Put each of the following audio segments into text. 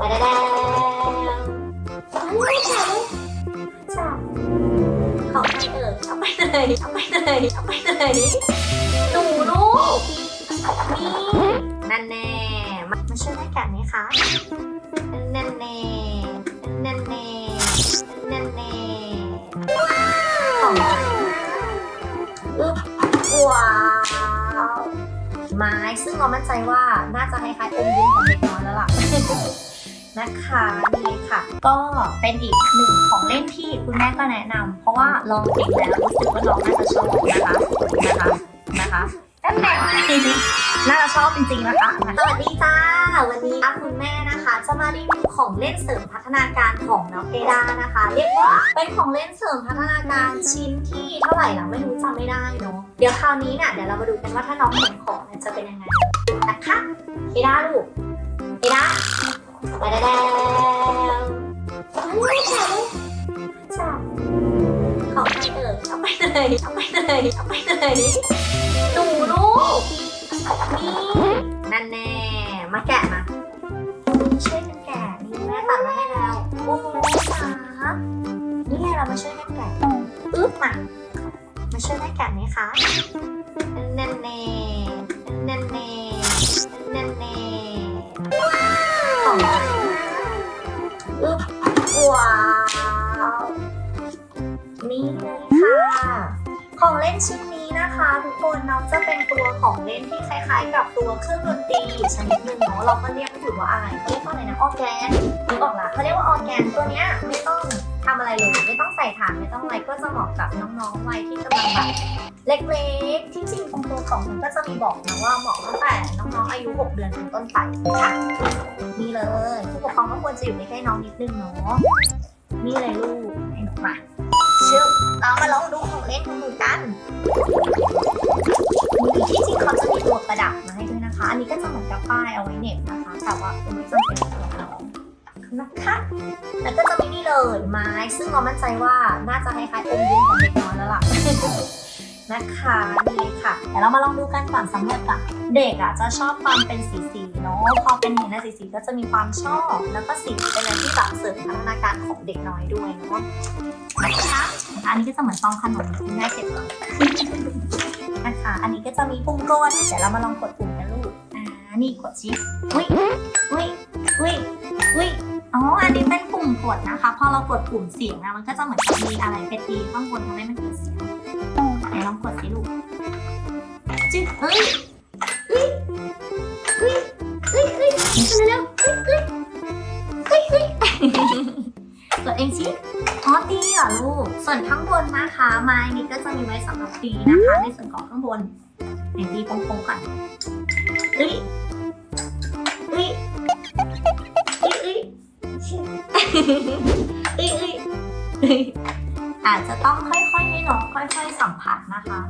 ปได้แล้วไม่จับของใครเอ่ยเอาไปเลยเอาไปเลยเอาไปเลยหนูลูกนี่นั่นแน่มามาช่วยแม่แกะไหมคะนั่นแน่นั่นแน่นั่นแน่ของใครอึ๊บว้าวไม้ซึ่งเรามั่นใจว่าน่าจะคล้ายๆอมยิ้มของเด็กน้อยแล้วล่ะ นะคะนี่ค่ะ ก็เป็นอีกหนึ่งของเล่นที่คุณแม่ก็แนะนำเพราะว่าลองเองแล้วรู้สึกว่าน้องน่าจะชอบนะคะนะคะนะคะนั่นแหละน่าจะชอบจริงๆนะคะสวัสดีจ้า วันนี้คุณแม่นะคะ จะมารีวิวของเล่นเสริมพัฒนาการของน้องเอดานะคะ เรียกว่าเป็นของเล่นเสริมพัฒนาการชิ้นที่เท่าไหร่ละไม่รู้จำไม่ได้เนาะเดี๋ยวคราวนี้เนี่ยเดี๋ยวเรามาดูกันว่าถ้าน้องเห็นของเนี่ยจะเป็นยังไงนะคะเอดาลูกเอดา ไปได้แล้วไม่จับจับของใครเอ่ยเอาไปเลยเอาไปเลยเอาไปเลยหนูลูกนี่นั่นแน่มาแกะมาช่วยกันแกะนี่แม่ตัดมาให้แล้วโอ้โหจ๋านี่ไงเรามาช่วยกันแกะอึ๊บมามาช่วยแม่แกะไหมคะนั่นแน่นั่นแน่นั่นแน่ขอ งใครอึ๊บว้าว นี่เลยค่ะ ของเล่นชิ้นนี้นะคะ ทุกคนน้องจะเป็นตัวของเล่นที่คล้ายๆ กับตัวเครื่องดนตรีชนิดหนึ่งเนาะเราก็เรียกถูกว่าอะไรเขาเรียกว่าอะไรนะออแกนนึกออกละเขาเรียกว่าออแกนตัวเนี้ยไม่ต้องทำอะไรเลยไม่ต้องใส่ฐานไม่ต้องอะไรก็จะเหมาะกับน้องๆวัยที่กำลังแบบ เล็กๆ ที่จริงตรงตัวของมันก็จะมีบอกนะว่าเหมาะตั้งแต่น้องๆอายุ 6 เดือนเป็นต้นไปค่ะนี่เลยผู้ปกครองก็ควรจะอยู่ใกล้ๆน้องนิดนึงเนาะนี่เลยลูกให้หนูมาชึบเรามาลองดูของเล่นของหนูกันนี่ที่จริงเขาจะมีตัวประดับมาให้ด้วยนะคะ อันนี้ก็จะเหมือนกับป้ายเอาไว้เหน็บนะคะ แต่ว่าไม่จำเป็นต้องเอานะคะ แล้วก็จะมีนี่เลยไม้ ซึ่งเรามั่นใจว่าน่าจะคล้ายๆอมยิ้มของเด็กน้อยแล้วล่ะ นะคะนี่ค่ะเดี๋ยวเรามาลองดูกันก่อนสำหรับอะเด็กอะจะชอบความเป็นสีสีเนาะพอเป็นเห็นในสีสีก็จะมีความชอบ แล้วก็สีเป็นอะไรที่แบบเสริมพัฒนาการของเด็กน้อยด้วยเนาะนะคะอันนี้ก็จะเหมือนซองขนมที่แม่เก็บไว้นะคะ อันนี้ก็จะมีปุ่มกดเดี๋ยวเรามาลองกดปุ่มกันลูกอ่านี่กดชิปอุ้ยอุ้ยอุ้ยอุ้ยอ๋อ อันนี้เป็นปุ่มกดนะคะ พอเรากดปุ่มเสียงนะมันก็จะเหมือนมีอะไรไปตีข้างบนทำให้มันเกิดเสียง นลองกดสิลูกจึ๊กเฮ้ยเฮ้ยเฮ้ยเฮ้ยเฮ้ยเร็วเฮ้ยเฮ้ยเฮ้ยเฮ้ยกดเองสิอ๋อตีเหรอลูก ส่วนข้างบนนะคะไม้นี้ก็จะมีไว้สำหรับตีนะคะ ในส่วนของข้างบนไหนตีโป้งๆก่อนเฮ้ยเฮ้ยเฮ้ยเฮ้ยเฮ้ยเฮ้ย อาจจะต้องค่อยๆให้น้องค่อยๆสัมผัสนะคะ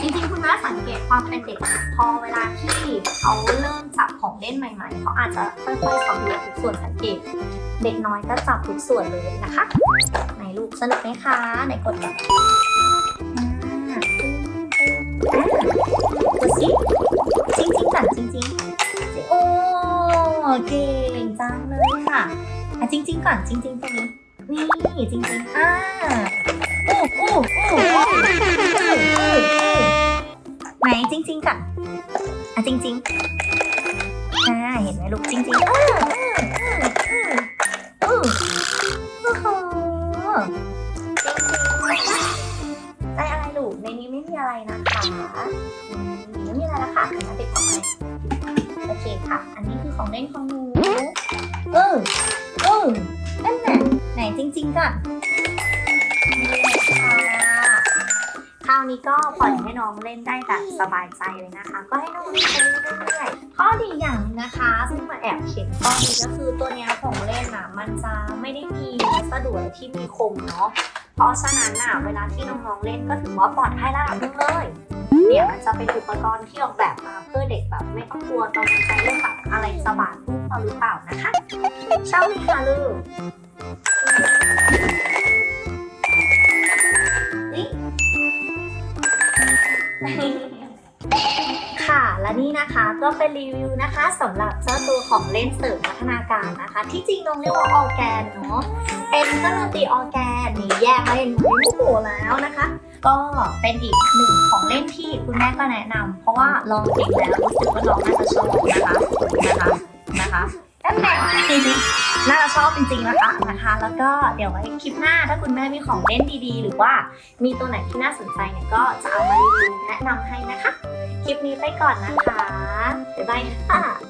จริงๆคุณแม่สังเกตความเป็นเด็กพอเวลาที่เขาเริ่มจับของเล่นใหม่ๆเขาอาจจะค่อยๆสำรวจทุกส่วนสังเกต เด็กน้อยก็จับทุกส่วนเลยนะคะไหนลูกสนุกไหมคะไหนกดก่อนอ่ากดสิจริงๆก่อนจริงๆโอ้เก่งจังเลยค่ะอะจริง ๆ ก่อนจริง ๆ ตรงนี้ นี่จริงๆอ่าอู้อู้อู้อู้อู้ไหนจริงๆก่อนอะจริงๆอ่าเห็นไหมลูกจริงๆอ่าอู้โอ้โหจริงๆนะคะได้อะไรลูกในนี้ไม่มีอะไรนะคะไม่มีอะไรแล้วค่ะเดี๋ยวนะติดต่อไปโอเคค่ะ อันนี้คือของเล่นของหนู ริงๆก่อนค่ะคราวนี้ก็ปล่อยให้น้องเล่นได้แบบสบายใจเลยนะคะ ก็ให้น้องเล่นไปเรื่อยๆข้อดีอย่างหนึงนะคะ ซึ่งมาแอบเขียนข้อดีก็คือตัวเนี้ยของเล่นอะมันจะไม่ได้มีวัสดุอะไรที่มีคมเนาะเพราะฉะนั้นอะเวลาที่น้องๆเล่นก็ถือว่าปลอดภัยระดับหนึงเลยเนี่ยมันจะเป็นอุปกรณ์ที่ออกแบบมาเพื่อเด็กแบบไม่ต้องกลัวกังวลใจเรื่องแบบอะไรจะบาดลูกเราหรือเปล่านะคะชอบไหมคะลูก นี่ค่ะคะก็เป็นรีวิวนะคะสำหรับเจ้าตัวของเล่นเสริมพัฒนาการนะคะ ที่จริงน้องเรียกว่าออร์แกนเนาะเป็นเครื่องดนตรีออแกนนี่แยกมาเป็นหมูหมูแล้วนะคะ ก็เป็นอีกหนึ่งของเล่นที่คุณแม่ก็แนะนำเพราะว่าลองเองแล้วรู้สึกว่าน้องน่าจะชอบนะคะนะคะนะคะนั่นแหละน่าจะชอบจริงๆนะคะนะคะ แล้วก็เดี๋ยวไว้คลิปหน้าถ้าคุณแม่มีของเล่นดีๆ หรือว่ามีตัวไหนที่น่าสนใจเนี่ยก็จะเอามารีวิวแนะนำให้นะคะ คลิปนี้ไปก่อนนะคะ บ๊ายบายค่ะ